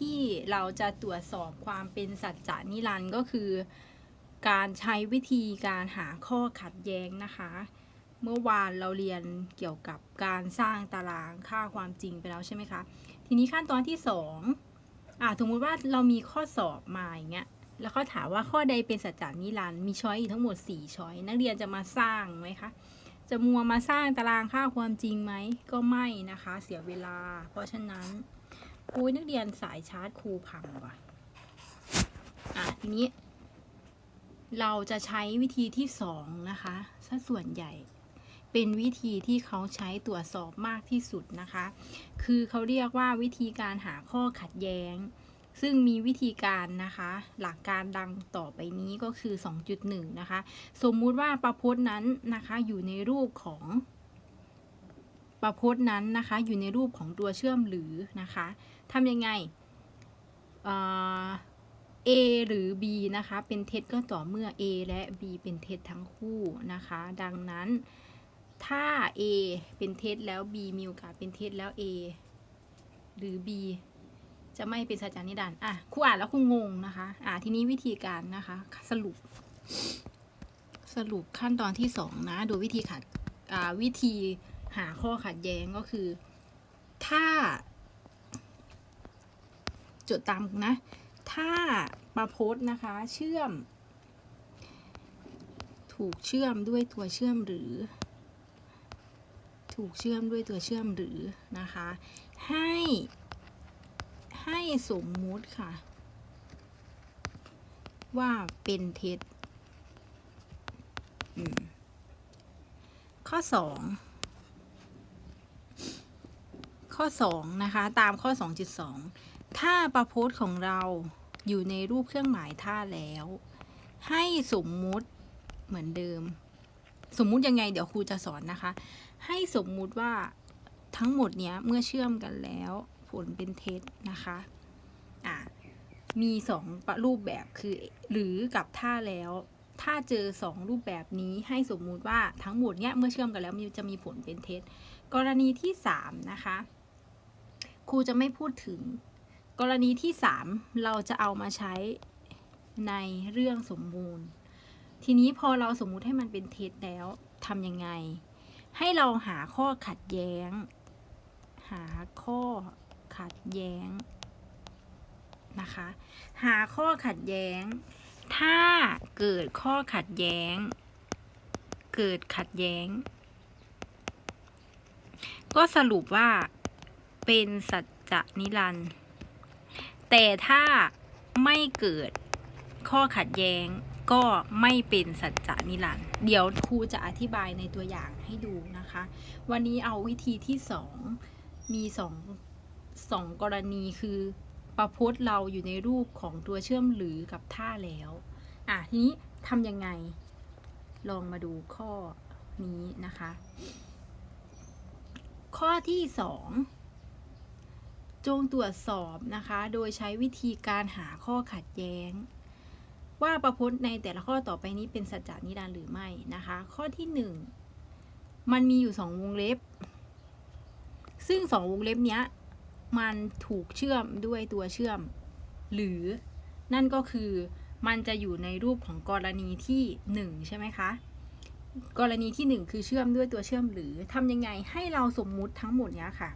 ที่เราจะตรวจสอบความเป็นสัจจะนิรันด์ก็คือ การใช้วิธีการหาข้อขัดแย้งนะคะ เมื่อวานเราเรียนเกี่ยวกับการสร้างตารางค่าความจริงไปแล้วใช่ไหมคะ ทีนี้ขั้นตอนที่สองอ่าสมมติว่าเรามีข้อสอบมาอย่างเงี้ยแล้วเขาถามว่าข้อใดเป็นสัจจานิรันด์มีช้อยอยู่ทั้งหมด 4 ช้อย นักเรียนจะมาสร้างไหมคะ จะมัวมาสร้างตารางค่าความจริงไหม ก็ไม่นะคะ เสียเวลา เพราะฉะนั้น อุ้ยนักเรียนสายชาร์จครูพังว่ะ อะทีนี้ เราจะใช้วิธีที่สองนะคะสัส่วนใหญ่ เป็นวิธีที่เขาใช้ตรวจสอบมากที่สุดนะคะ คือเขาเรียกว่าวิธีการหาข้อขัดแย้ง ซึ่งมีวิธีการนะคะ หลักการดังต่อไปนี้ก็คือ 2.1 นะคะ สมมุติว่าประพจน์นั้นนะคะอยู่ในรูปของประพจน์นั้นนะคะอยู่ในรูปของตัวเชื่อมหรือนะคะ ทำยังไงเอ่อ A หรือ B นะคะ เป็นเท็จก็ต่อเมื่อ A และ B เป็นเท็จทั้งคู่นะคะ ดังนั้นถ้า A เป็นเท็จแล้ว B มีโอกาสเป็นเท็จแล้ว A หรือ B จะไม่เป็นสัจจานิรันอะครูอ่านแล้วครูงงนะคะ อะทีนี้วิธีการนะคะ สรุป สรุปขั้นตอนที่สองนะ โดยวิธีขัด อ่า วิธีหาข้อขัดแย้งก็คือ ถ้า จดตามนะ ถ้าประพจน์นะคะ เชื่อม ถูกเชื่อมด้วยตัวเชื่อมหรือ ถูกเชื่อมด้วยตัวเชื่อมหรือนะคะ ให้ ให้สมมุติค่ะ ว่าเป็นเท็จข้อสองข้อสองนะคะ ตามข้อ 2.2 ถ้าประพจน์ของเราอยู่ในรูปเครื่องหมายท่าแล้ว ให้สมมุติเหมือนเดิม สมมุติยังไงเดี๋ยวครูจะสอนนะคะ ให้สมมุติว่าทั้งหมดเนี้ยเมื่อเชื่อมกันแล้ว ผลเป็นเท็จนะคะอะมีสองรูปแบบคือหรือกับท่าแล้ว ถ้าเจอสองรูปแบบนี้ให้สมมุติว่าทั้งหมดเนี้ยเมื่อเชื่อมกันแล้วมันจะมีผลเป็นเท็จ กรณีที่สามนะคะครูจะไม่พูดถึง กรณีที่สามเราจะเอามาใช้ในเรื่องสมบูรณ์ ทีนี้พอเราสมมุติให้มันเป็นเท็จแล้วทำยังไง ให้เราหาข้อขัดแย้ง หาข้อขัดแย้งนะคะ หาข้อขัดแย้ง ถ้าเกิดข้อขัดแย้ง เกิดขัดแย้ง ก็สรุปว่าเป็นสัจจะนิรันดร์ แต่ถ้าไม่เกิดข้อขัดแย้งก็ไม่เป็นสัจจะนิรันดร์เดี๋ยวครูจะอธิบายในตัวอย่างให้ดูนะคะ วันนี้เอาวิธีที่สองมีสองสองกรณีคือประพจน์เราอยู่ในรูปของตัวเชื่อมหรือกับท่าแล้ว อะทีนี้ทำยังไง ลองมาดูข้อนี้นะคะ ข้อที่สอง จงตรวจสอบนะคะ โดยใช้วิธีการหาข้อขัดแย้ง ว่าประพจน์ในแต่ละข้อต่อไปนี้เป็นสัจจานิรันดร์หรือไม่นะคะ ข้อที่หนึ่งมันมีอยู่สองวงเล็บ ซึ่งสองวงเล็บเนี้ยมันถูกเชื่อมด้วยตัวเชื่อม หรือนั่นก็คือมันจะอยู่ในรูปของกรณีที่หนึ่งใช่ไหมคะ กรณีที่หนึ่งคือเชื่อมด้วยตัวเชื่อมหรือทำยังไงให้เราสมมุติทั้งหมดเนี้ยค่ะ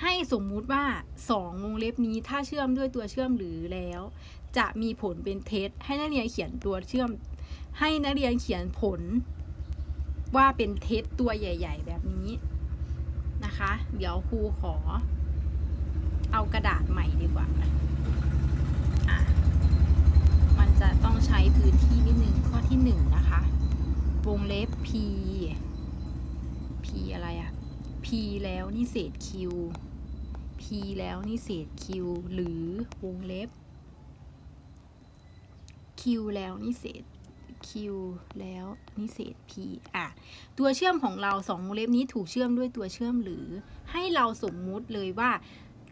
ให้สมมุติว่าสองวงเล็บนี้ถ้าเชื่อมด้วยตัวเชื่อมหรือแล้ว จะมีผลเป็นเท็จให้นักเรียนเขียนตัวเชื่อม ให้นักเรียนเขียนผล ว่าเป็นเท็จตัวใหญ่ ๆ แบบนี้นะคะ เดี๋ยวครูขอ เอากระดาษใหม่ดีกว่าอะมันจะต้องใช้พื้นที่นิดนึงข้อที่หนึ่งนะคะวงเล็บ p p อะไรอะ p แล้วนี่เศษ q p แล้วนี่เศษ q หรือวงเล็บ q แล้วนี่เศษ q แล้วนี่เศษ p อะ ตัวเชื่อมของเราสองวงเล็บนี้ถูกเชื่อมด้วยตัวเชื่อมหรือ ให้เราสมมุติเลยว่า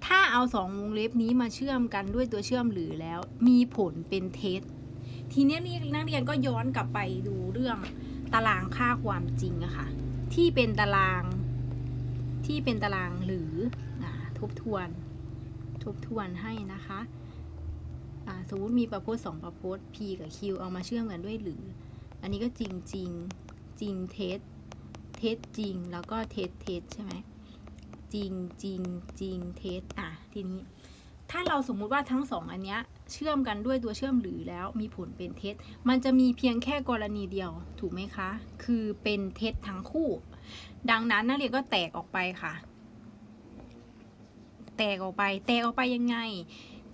ถ้าเอาสองวงเล็บนี้มาเชื่อมกันด้วยตัวเชื่อมหรือแล้ว มีผลเป็นเท็จทีเนี้ยนี่นักเรียนก็ย้อนกลับไปดูเรื่องตารางค่าความจริงอะค่ะ ที่เป็นตาราง ที่เป็นตารางหรืออทบทวน ทบทวนให้นะคะสมมติมีประพจน์สองประพจน์ P กับ Q เอามาเชื่อมกันด้วยหรือ อันนี้ก็จริงจริงจริงเท็จเท็จจริงแล้วก็เท็จเท็จใช่ไหมจริงจริงจริงเท็จอะทีนี้ ถ้าเราสมมุติว่าทั้งสองอันเนี้ยเชื่อมกันด้วยตัวเชื่อมหรือแล้วมีผลเป็นเท็จมันจะมีเพียงแค่กรณีเดียวถูกไหมคะ คือเป็นเท็จทั้งคู่ ดังนั้นนักเรียนก็แตกออกไปค่ะ แตกออกไป แตกออกไปยังไง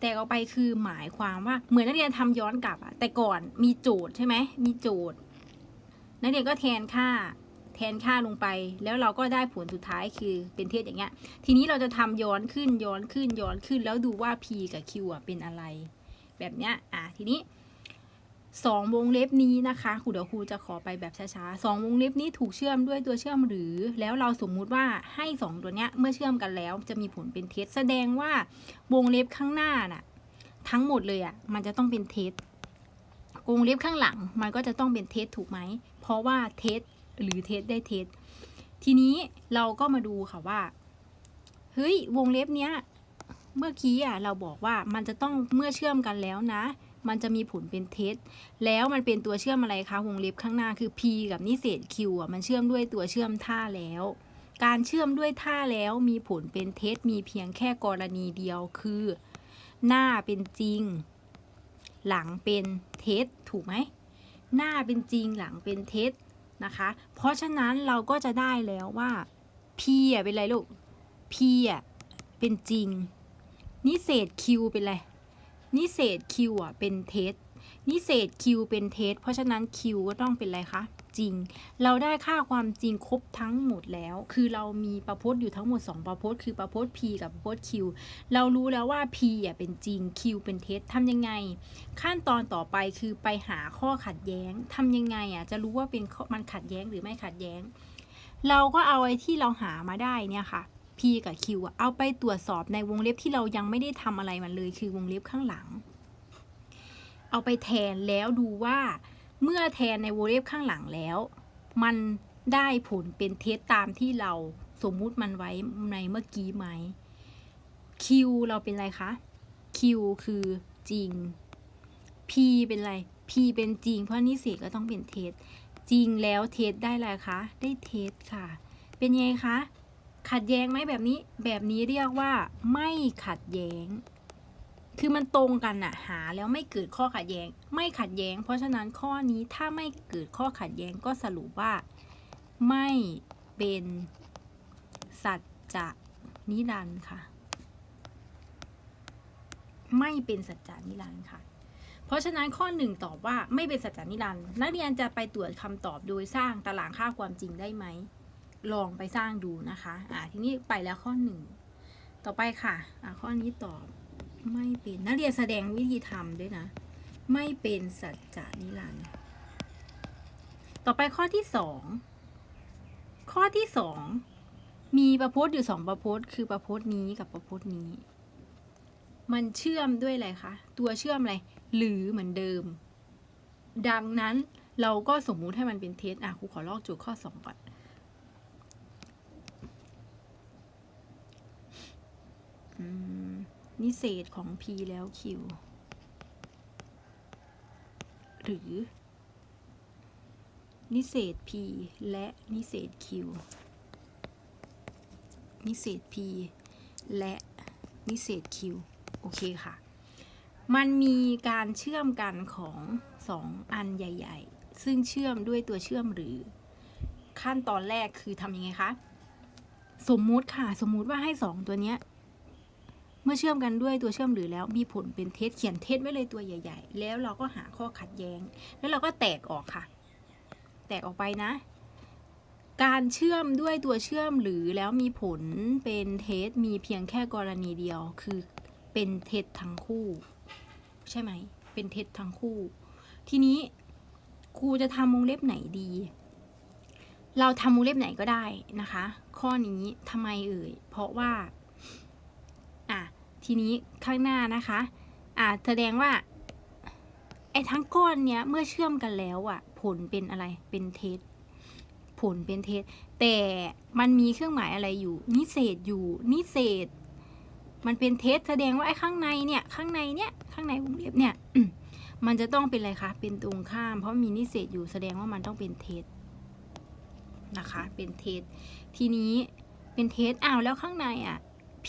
แตกออกไปคือหมายความว่า เหมือนนักเรียนทำย้อนกลับอะแต่ก่อนมีโจทย์ใช่ไหมมีโจทย์ นักเรียนก็แทนค่า แทนค่าลงไป แล้วเราก็ได้ผลสุดท้ายคือเป็นเทศอย่างเงี้ย ทีนี้เราจะทำย้อนขึ้นย้อนขึ้นย้อนขึ้น แล้วดูว่า p กับ q อะเป็นอะไร แบบเนี้ยอะทีนี้ สองวงเล็บนี้นะคะครูเดี๋ยวครูจะขอไปแบบช้าๆสองวงเล็บนี้ถูกเชื่อมด้วยตัวเชื่อมหรือ แล้วเราสมมุติว่าให้สองตัวเนี้ยเมื่อเชื่อมกันแล้ว จะมีผลเป็นเท็จแสดงว่าวงเล็บข้างหน้าน่ะทั้งหมดเลยอะมันจะต้องเป็นเท็จวงเล็บข้างหลังมันก็จะต้องเป็นเท็จถูกไหม เพราะว่าเท็จหรือเท็จได้เท็จทีนี้เราก็มาดูค่ะว่าเฮ้ยวงเล็บเนี้ยเมื่อกี้อะเราบอกว่ามันจะต้องเมื่อเชื่อมกันแล้วนะ มันจะมีผลเป็นเท็จ แล้วมันเป็นตัวเชื่อมอะไรคะวงเล็บข้างหน้าคือ p กับนิเศษ q อะมันเชื่อมด้วยตัวเชื่อมท่าแล้ว การเชื่อมด้วยท่าแล้วมีผลเป็นเท็จมีเพียงแค่กรณีเดียวคือ หน้าเป็นจริง หลังเป็นเท็จถูกไหมหน้าเป็นจริงหลังเป็นเท็จนะคะ เพราะฉะนั้นเราก็จะได้แล้วว่า p อะเป็นไรลูก p อะเป็นจริง นิเศษ q เป็นไร นิเศษ q อะเป็นเท็จนิเศษ q เป็นเท็จเพราะฉะนั้น q ก็ต้องเป็นอะไรคะจริง เราได้ค่าความจริงครบทั้งหมดแล้ว คือเรามีประพจน์อยู่ทั้งหมด 2 ประพจน์คือประพจน์ p กับประพจน์ q เรารู้แล้วว่า p อะเป็นจริง q เป็นเท็จทำยังไง ขั้นตอนต่อไปคือไปหาข้อขัดแย้งทำยังไงอะจะรู้ว่าเป็นมันขัดแย้งหรือไม่ขัดแย้ง เราก็เอาไอ้ที่เราหามาได้เนี่ยค่ะ p กับ q อะเอาไปตรวจสอบในวงเล็บที่เรายังไม่ได้ทำอะไรมันเลย คือวงเล็บข้างหลัง เอาไปแทนแล้วดูว่าเมื่อแทนในวงเล็บข้างหลังแล้ว มันได้ผลเป็นเท็จตามที่เราสมมุติมันไว้ในเมื่อกี้ไหม q เราเป็นอะไรคะ q คือจริง p เป็นอะไร p เป็นจริง เพราะนิเศษก็ต้องเป็นเท็จจริงแล้วเท็จได้อะไรคะ ได้เท็จค่ะ เป็นไงคะ ขัดแย้งไหมแบบนี้ แบบนี้เรียกว่า ไม่ขัดแย้ง คือมันตรงกันอะหาแล้วไม่เกิดข้อขัดแย้ง ไม่ขัดแย้ง เพราะฉะนั้นข้อนี้ถ้าไม่เกิดข้อขัดแย้งก็สรุปว่า ไม่เป็นสัจจะนิรันดร์ค่ะ ไม่เป็นสัจจานิรันดร์ค่ะ เพราะฉะนั้นข้อหนึ่งตอบว่าไม่เป็นสัจจานิรันดร์นักเรียนจะไปตรวจคำตอบโดยสร้างตารางค่าความจริงได้ไหม ลองไปสร้างดูนะคะ อ่าทีนี้ไปแล้วข้อหนึ่ง ต่อไปค่ะ อ่าข้อนี้ตอบไม่เป็นนักเรียนแสดงวิธีทำด้วยนะ ไม่เป็นสัจจานิรันดร์ต่อไปข้อที่สองข้อที่สองมีประพจน์อยู่สองประพจน์คือประพจน์นี้กับประพจน์นี้ มันเชื่อมด้วยอะไรคะตัวเชื่อมอะไร หรือเหมือนเดิม ดังนั้นเราก็สมมุติให้มันเป็นเท็จอะครูขอลอกโจทย์ข้อสองก่อน อืม นิเศษของ p แล้ว q หรือ นิเศษ p และนิเศษ q นิเศษ p และนิเศษ q โอเคค่ะ มันมีการเชื่อมกันของสองอันใหญ่ ๆ ซึ่งเชื่อมด้วยตัวเชื่อมหรือ ขั้นตอนแรกคือทำยังไงคะ สมมุติค่ะ สมมุติว่าให้สองตัวเนี้ย มื่อเชื่อมกันด้วยตัวเชื่อมหรือแล้วมีผลเป็นเท็จเขียนเท็จไว้เลยตัวใหญ่ ๆ แล้วเราก็หาข้อขัดแย้ง แล้วเราก็แตกออกค่ะ แตกออกไปนะ การเชื่อมด้วยตัวเชื่อมหรือแล้วมีผลเป็นเท็จมีเพียงแค่กรณีเดียว คือเป็นเท็จทั้งคู่ ใช่ไหม เป็นเท็จทั้งคู่ ทีนี้ครูจะทำวงเล็บไหนดี เราทำวงเล็บไหนก็ได้นะคะ ข้อนี้ทำไมเอ่ย เพราะว่า ทีนี้ข้างหน้านะคะ อะแสดงว่าไอ้ทั้งก้อนเนี้ยเมื่อเชื่อมกันแล้วอะผลเป็นอะไรเป็นเท็จผลเป็นเท็จแต่มันมีเครื่องหมายอะไรอยู่ นิเศษอยู่ นิเศษ มันเป็นเท็จแสดงว่าไอ้ข้างในเนี่ย ข้างในเนี่ยข้างในวงเล็บเนี่ยมันจะต้องเป็นอะไรคะ เป็นตรงข้าม เพราะมีนิเศษอยู่แสดงว่ามันต้องเป็นเท็จนะคะ เป็นเท็จทีนี้เป็นเท็จอ้าวแล้วข้างในอะ P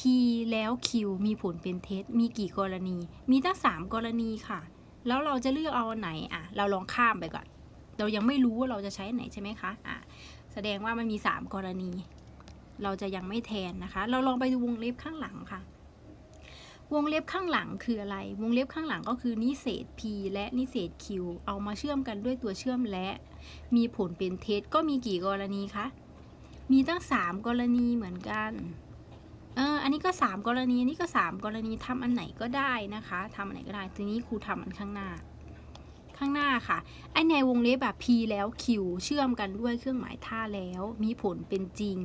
แล้ว Q มีผลเป็นเท็จ มีกี่กรณี มีตั้งสามกรณีค่ะ แล้วเราจะเลือกเอาไหนอะ เราลองข้ามไปก่อน เรายังไม่รู้ว่าเราจะใช้ไหนใช่ไหมคะอะแสดงว่ามันมีสามกรณี เราจะยังไม่แทนนะคะ เราลองไปดูวงเล็บข้างหลังค่ะ วงเล็บข้างหลังคืออะไร วงเล็บข้างหลังก็คือนิเศษ p และนิเศษ q เอามาเชื่อมกันด้วยตัวเชื่อมและ มีผลเป็นเท็จก็มีกี่กรณีคะ มีตั้ง 3 กรณีเหมือนกัน เอออันนี้ก็ 3 กรณี อันนี้ก็ 3 กรณีทำอันไหนก็ได้นะคะทำอันไหนก็ได้ ทีนี้ครูทำอันข้างหน้า ข้างหน้าค่ะ ไอในวงเล็บแบบ p แล้ว q เชื่อมกันด้วยเครื่องหมายท่าแล้ว มีผลเป็นจริง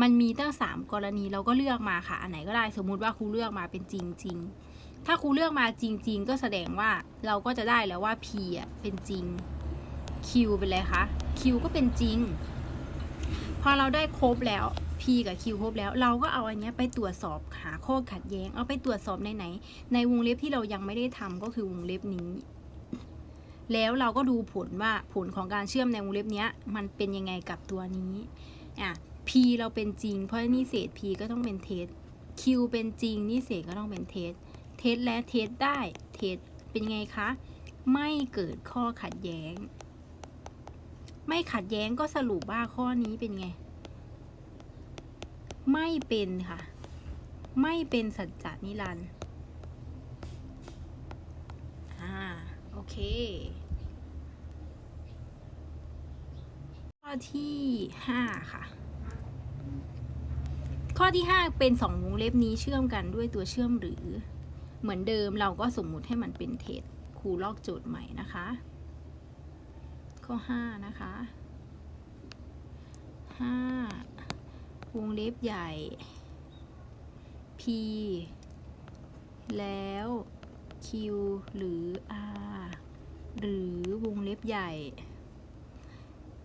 มันมีตั้ง 3 กรณีเราก็เลือกมาค่ะ อันไหนก็ได้ สมมุติว่าครูเลือกมาเป็นจริงจริงถ้าครูเลือกมาจริง ๆ ก็แสดงว่าเราก็จะได้แล้วว่า p อะเป็นจริง q เป็นอะไรคะ q ก็เป็นจริง พอเราได้ครบแล้ว p กับ q ครบแล้ว เราก็เอาอันเนี้ยไปตรวจสอบหาข้อขัดแย้ง เอาไปตรวจสอบในไหน ในวงเล็บที่เรายังไม่ได้ทำก็คือวงเล็บนี้ แล้วเราก็ดูผลว่าผลของการเชื่อมในวงเล็บเนี้ยมันเป็นยังไงกับตัวนี้อะ p เราเป็นจริง เพราะนี่เศษ p ก็ต้องเป็นเท็จ q เป็นจริงนี่เศษก็ต้องเป็นเท็จเท็จและเท็จได้เท็จเป็นยังไงคะ ไม่เกิดข้อขัดแย้ง ไม่ขัดแย้งก็สรุปว่าข้อนี้เป็นไง ไม่เป็นค่ะ ไม่เป็นสัจจานิรันดร์อ่าโอเค ข้อที่ห้าค่ะ ข้อที่ห้าเป็นสองวงเล็บนี้เชื่อมกันด้วยตัวเชื่อมหรือ เหมือนเดิมเราก็สมมุติให้มันเป็นเท็จครูลอกโจทย์ใหม่นะคะ ข้อห้านะคะห้า วงเล็บใหญ่ p แล้ว q หรือ r หรือวงเล็บใหญ่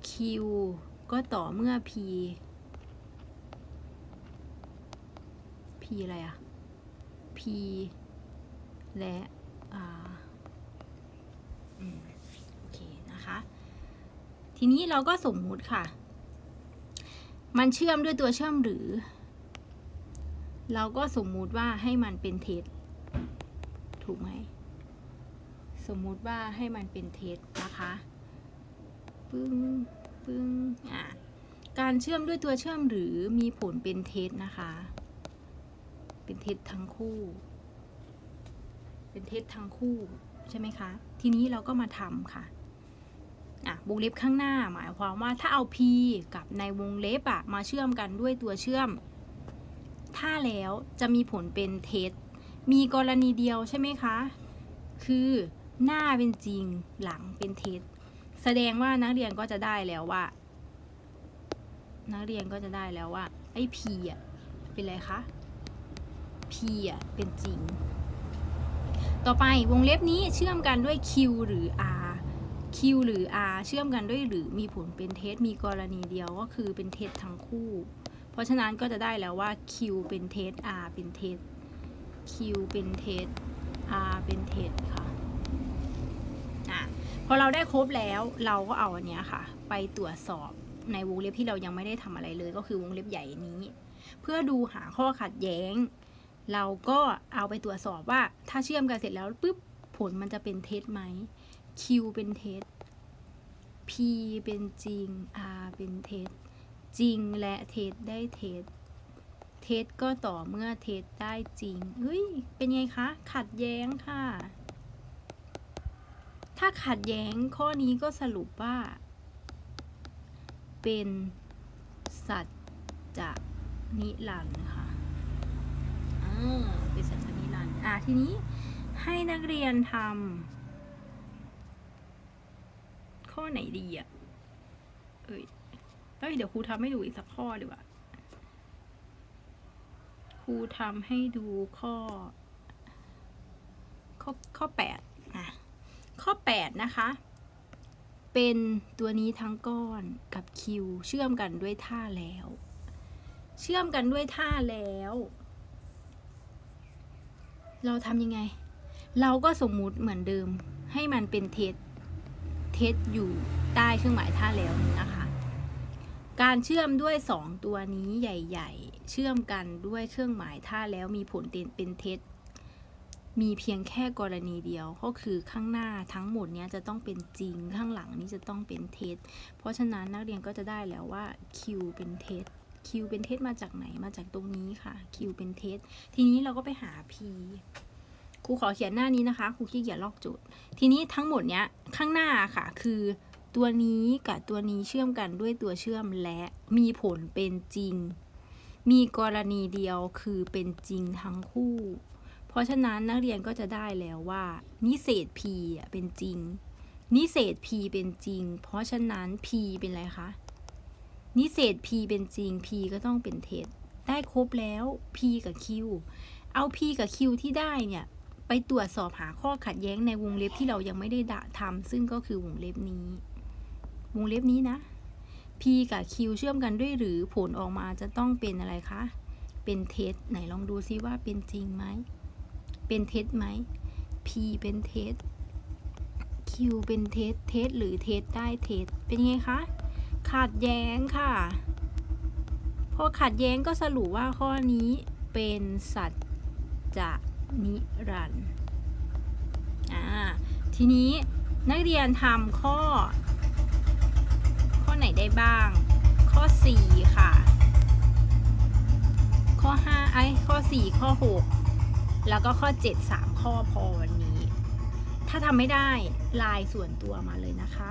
q ก็ต่อเมื่อ p p อะไรอะ p และ r โอเคนะคะ ทีนี้เราก็สมมุติค่ะ มันเชื่อมด้วยตัวเชื่อมหรือ เราก็สมมุติว่าให้มันเป็นเท็จถูกไหม สมมุติว่าให้มันเป็นเท็จนะคะปึ้งปึ้งอะการเชื่อมด้วยตัวเชื่อมหรือมีผลเป็นเท็จนะคะ เป็นเท็จทั้งคู่ เป็นเท็จทั้งคู่ใช่ไหมคะ ทีนี้เราก็มาทำค่ะ อะวงเล็บข้างหน้า หมายความว่าถ้าเอา p กับในวงเล็บอะมาเชื่อมกันด้วยตัวเชื่อม ถ้าแล้วจะมีผลเป็นเท็จมีกรณีเดียวใช่ไหมคะ คือหน้าเป็นจริงหลังเป็นเท็จแสดงว่านักเรียนก็จะได้แล้วว่า นักเรียนก็จะได้แล้วว่า ไอ้ p อะเป็นอะไรคะ p อะเป็นจริง ต่อไปวงเล็บนี้เชื่อมกันด้วย q หรือ r q หรือ r เชื่อมกันด้วยหรือมีผลเป็นเท็จมีกรณีเดียวก็คือเป็นเท็จทั้งคู่ เพราะฉะนั้นก็จะได้แล้วว่า q เป็นเท็จ r เป็นเท็จ q เป็นเท็จ r เป็นเท็จค่ะอะพอเราได้ครบแล้วเราก็เอาอันเนี้ยค่ะ ไปตรวจสอบในวงเล็บที่เรายังไม่ได้ทำอะไรเลย ก็คือวงเล็บใหญ่นี้ เพื่อดูหาข้อขัดแย้ง เราก็เอาไปตรวจสอบว่าถ้าเชื่อมกันเสร็จแล้วปุ๊บผลมันจะเป็นเท็จไหม Q เป็นเท็จ P เป็นจริง R เป็นเท็จ จริงและเท็จได้เท็จ เท็จก็ต่อเมื่อเท็จได้จริงเฮ้ย เป็นไงคะ ขัดแย้งค่ะ ถ้าขัดแย้งข้อนี้ก็สรุปว่า เป็นสัจจะนิรันดร์ค่ะอ่าเป็นสัจจะนิรันดร์อะทีนี้ให้นักเรียนทำ ข้อไหนดีอะ เอ้ยเอ้ยเดี๋ยวครูทำให้ดูอีกสักข้อดีกว่า ครูทำให้ดูข้อ ข้อข้อแปดอะ ข้อแปดนะคะ เป็นตัวนี้ทั้งก้อนกับคิวเชื่อมกันด้วยท่าแล้ว เชื่อมกันด้วยท่าแล้ว เราทำยังไง เราก็สมมุติเหมือนเดิม ให้มันเป็นเทส เทสอยู่ใต้เครื่องหมายท่าแล้วนี้นะคะ การเชื่อมด้วย 2 ตัวนี้ใหญ่ ๆ เชื่อมกันด้วยเครื่องหมายท่าแล้วมีผลเป็นเท็จ มีเพียงแค่กรณีเดียวก็คือข้างหน้าทั้งหมดนี้จะต้องเป็นจริงข้างหลังนี้จะต้องเป็นเท็จ เพราะฉะนั้นนักเรียนก็จะได้แล้วว่า Q เป็นเท็จ Q เป็นเท็จมาจากไหนมาจากตรงนี้ค่ะ Q เป็นเท็จ ทีนี้เราก็ไปหา P ครูขอเขียนหน้านี้นะคะครูขี้เกียจลอกจุด ทีนี้ทั้งหมดเนี้ยข้างหน้าค่ะ คือตัวนี้กับตัวนี้เชื่อมกันด้วยตัวเชื่อมและมีผลเป็นจริง มีกรณีเดียวคือเป็นจริงทั้งคู่ เพราะฉะนั้นนักเรียนก็จะได้แล้วว่า นิเศษ p อะเป็นจริง นิเศษ p เป็นจริง เพราะฉะนั้น p เป็นอะไรคะนิเศษ p เป็นจริง p ก็ต้องเป็นเท็จได้ครบแล้ว p กับ q เอา p กับ q ที่ได้เนี่ย ไปตรวจสอบหาข้อขัดแย้งในวงเล็บที่เรายังไม่ได้ทำซึ่งก็คือวงเล็บนี้ วงเล็บนี้นะ p กับ q เชื่อมกันด้วยหรือผลออกมาจะต้องเป็นอะไรคะ เป็นเท็จไหนลองดูซิว่าเป็นจริงไหม เป็นเท็จไหม p เป็นเท็จ q เป็นเท็จเท็จหรือเท็จได้เท็จเป็นไงคะ ขัดแย้งค่ะ พอขัดแย้งก็สรุปว่าข้อนี้เป็นสัจจะ นิรันดร์อ่าทีนี้นักเรียนทำข้อ ข้อไหนได้บ้าง ข้อ 4 ค่ะ ข้อ5ไอ้ข้อ 4 ข้อ 6 แล้วก็ข้อ 7 3 ข้อพอวันนี้ ถ้าทำไม่ได้ลน์ส่วนตัวมาเลยนะคะ